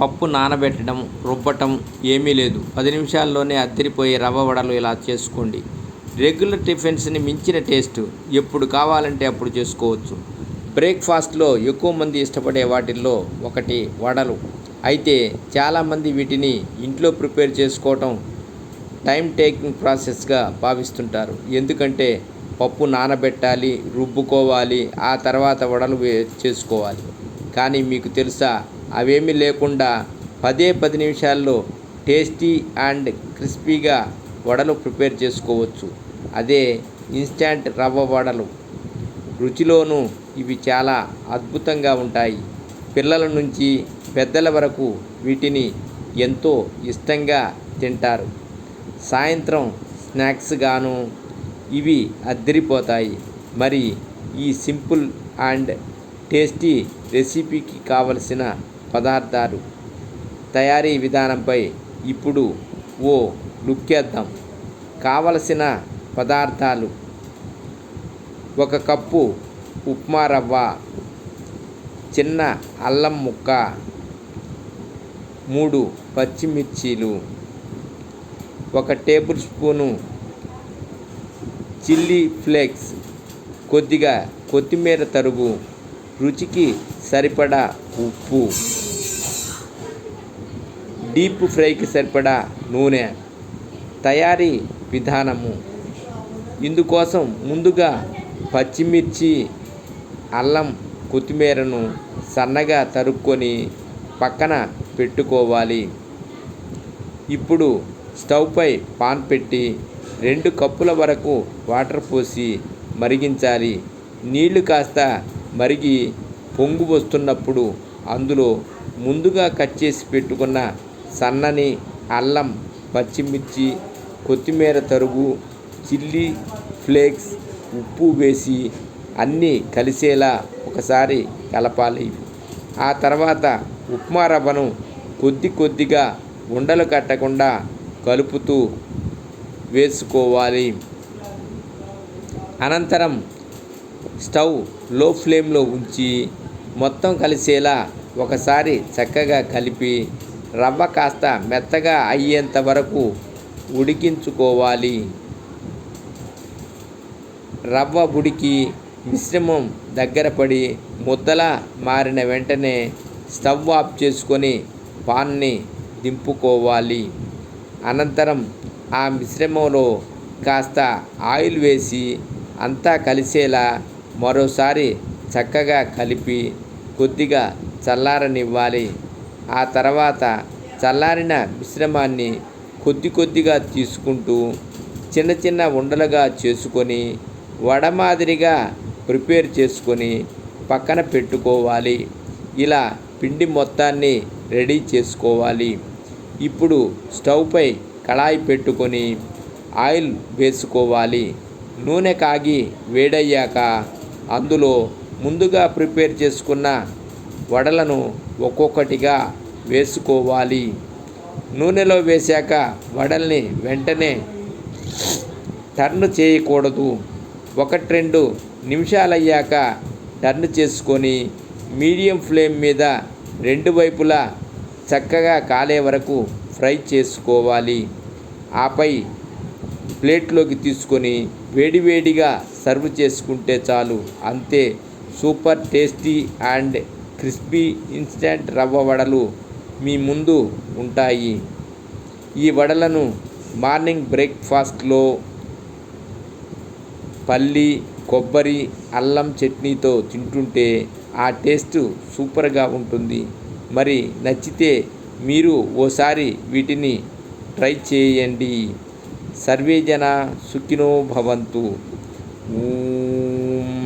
పప్పు నానబెట్టడం రుబ్బటం ఏమీ లేదు. పది నిమిషాల్లోనే అద్దరిపోయే రవ్వ వడలు ఇలా చేసుకోండి. రెగ్యులర్ టిఫిన్స్ని మించిన టేస్ట్ ఎప్పుడు కావాలంటే అప్పుడు చేసుకోవచ్చు. బ్రేక్ఫాస్ట్లో ఎక్కువ మంది ఇష్టపడే వాటిల్లో ఒకటి వడలు. అయితే చాలామంది వీటిని ఇంట్లో ప్రిపేర్ చేసుకోవటం టైం టేకింగ్ ప్రాసెస్గా భావిస్తుంటారు. ఎందుకంటే పప్పు నానబెట్టాలి రుబ్బుకోవాలి ఆ తర్వాత వడలు వే చేసుకోవాలి కానీ మీకు తెలుసా అవేమీ లేకుండా పదే పది నిమిషాల్లో టేస్టీ అండ్ క్రిస్పీగా వడలు ప్రిపేర్ చేసుకోవచ్చు. అదే ఇన్స్టాంట్ రవ్వ వడలు. రుచిలోనూ ఇవి చాలా అద్భుతంగా ఉంటాయి. పిల్లల నుంచి పెద్దల వరకు వీటిని ఎంతో ఇష్టంగా తింటారు. సాయంత్రం స్నాక్స్గాను ఇవి అద్దరిపోతాయి. మరి ఈ సింపుల్ అండ్ టేస్టీ రెసిపీకి కావలసిన పదార్థాలు తయారీ విధానంపై ఇప్పుడు ఓ లుక్కేద్దాం. కావలసిన పదార్థాలు. ఒక కప్పు ఉప్మా రవ్వ చిన్న అల్లం ముక్క మూడు పచ్చిమిర్చీలు ఒక టేబుల్ స్పూను చిల్లీ ఫ్లేక్స్ కొద్దిగా కొత్తిమీర తరుగు రుచికి సరిపడా ఉప్పు. డీప్ ఫ్రైకి సరిపడా నూనె. తయారీ విధానము. ఇందుకోసం ముందుగా పచ్చిమిర్చి అల్లం కొత్తిమీరను సన్నగా తరుక్కొని పక్కన పెట్టుకోవాలి. ఇప్పుడు స్టవ్పై పాన్ పెట్టి రెండు కప్పుల వరకు వాటర్ పోసి మరిగించాలి. నీళ్ళు కాస్త మరిగి పొంగు వస్తున్నప్పుడు అందులో ముందుగా కట్ చేసి పెట్టుకున్న సన్నని అల్లం పచ్చిమిర్చి కొత్తిమీర తరుగు చిల్లీ ఫ్లేక్స్ ఉప్పు వేసి అన్నీ కలిసేలా ఒకసారి కలపాలి. ఆ తర్వాత ఉప్మా రవ్వను కొద్ది కొద్దిగా ఉండలు కట్టకుండా కలుపుతూ వేసుకోవాలి. అనంతరం స్టవ్లో ఫ్లేమ్లో ఉంచి మొత్తం కలిసేలా ఒకసారి చక్కగా కలిపి రవ్వ కాస్త మెత్తగా అయ్యేంత వరకు ఉడికించుకోవాలి. రవ్వ ఉడికి మిశ్రమం దగ్గర పడి ముద్దలా మారిన వెంటనే స్టవ్ ఆఫ్ చేసుకొని పాన్ని దింపుకోవాలి. అనంతరం ఆ మిశ్రమంలో కాస్త ఆయిల్ వేసి అంతా కలిసేలా మరోసారి చక్కగా కలిపి కొద్దిగా చల్లారనివ్వాలి. ఆ తర్వాత చల్లారిన మిశ్రమాన్ని కొద్ది కొద్దిగా తీసుకుంటూ చిన్న చిన్న ఉండలుగా చేసుకొని వడ మాదిరిగా ప్రిపేర్ చేసుకొని పక్కన పెట్టుకోవాలి. ఇలా పిండి మొత్తాన్ని రెడీ చేసుకోవాలి. ఇప్పుడు స్టవ్పై కళాయి పెట్టుకొని ఆయిల్ వేసుకోవాలి. నూనె కాగి వేడయ్యాక అందులో ముందుగా ప్రిపేర్ చేసుకున్న వడలను ఒక్కొక్కటిగా వేసుకోవాలి. నూనెలో వేశాక వడల్ని వెంటనే టర్న్ చేయకూడదు. ఒకటి రెండు నిమిషాలయ్యాక టర్న్ చేసుకొని మీడియం ఫ్లేమ్ మీద రెండు వైపులా చక్కగా కాలే వరకు ఫ్రై చేసుకోవాలి. ఆపై ప్లేట్లోకి తీసుకొని వేడివేడిగా సర్వ్ చేసుకుంటే చాలు. అంతే. Super tasty and crispy instant rava వడలు మీ ముందు ఉంటాయి. ఈ వడలను మార్నింగ్ బ్రేక్ఫాస్ట్లో పల్లి కొబ్బరి అల్లం చట్నీతో తింటుంటే ఆ టేస్ట్ సూపర్గా ఉంటుంది. మరి నచ్చితే మీరు ఓసారి వీటిని ట్రై చేయండి. సర్వేజన సుఖినో భవంతు.